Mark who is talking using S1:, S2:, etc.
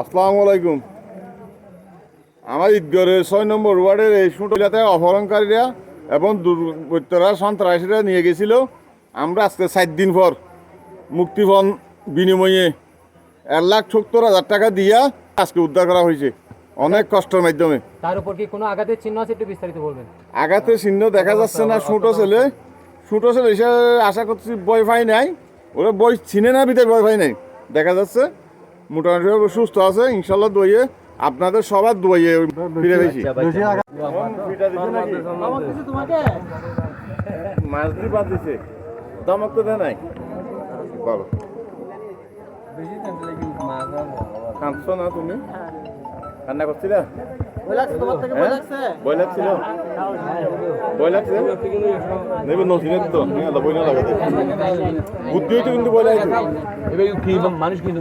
S1: আসসালামু আলাইকুম আমার ঈদগড়ের ছয় নম্বর ওয়ার্ডের এই সুটলাতে অপহরণকারীরা এবং দুর্বৃত্তরা সন্ত্রাসীরা নিয়ে গেছিল। আমরা আজকে সাত দিন পর মুক্তিপণ বিনিময়ে এক লাখ সত্তর হাজার টাকা দিয়া আজকে উদ্ধার করা হয়েছে। অনেক কষ্টের মাধ্যমে।
S2: তার উপর কি কোনো আঘাতের চিহ্ন আছে একটু বিস্তারিত বলবেন?
S1: আঘাতের চিহ্ন দেখা যাচ্ছে না ছোটো ছেলে। ছোটো ছেলে এসে আশা করছি বই ফাই নাই। ওরা বই চিনে না ভিতরে বই ফাই নাই। দেখা যাচ্ছে মোটামুটি সুস্থ আছে ইনশাল্লাহ দইয়ে আপনাদের সবার দইয়ে ফিরে পেয়েছি মাছ দিয়ে বাদ দিছে। দমক তো দেয় নাই। বলো। কাঁদছো না তুমি? কান্না করছিলা? ভয় লাগছিল ভয় লাগছে নেবে নসিনে তো। নিয়ে বই না লাগাতে বুদ্ধি হইতে কিন্তু ভয় লাগছে
S2: এবার কি মানুষ কিন্তু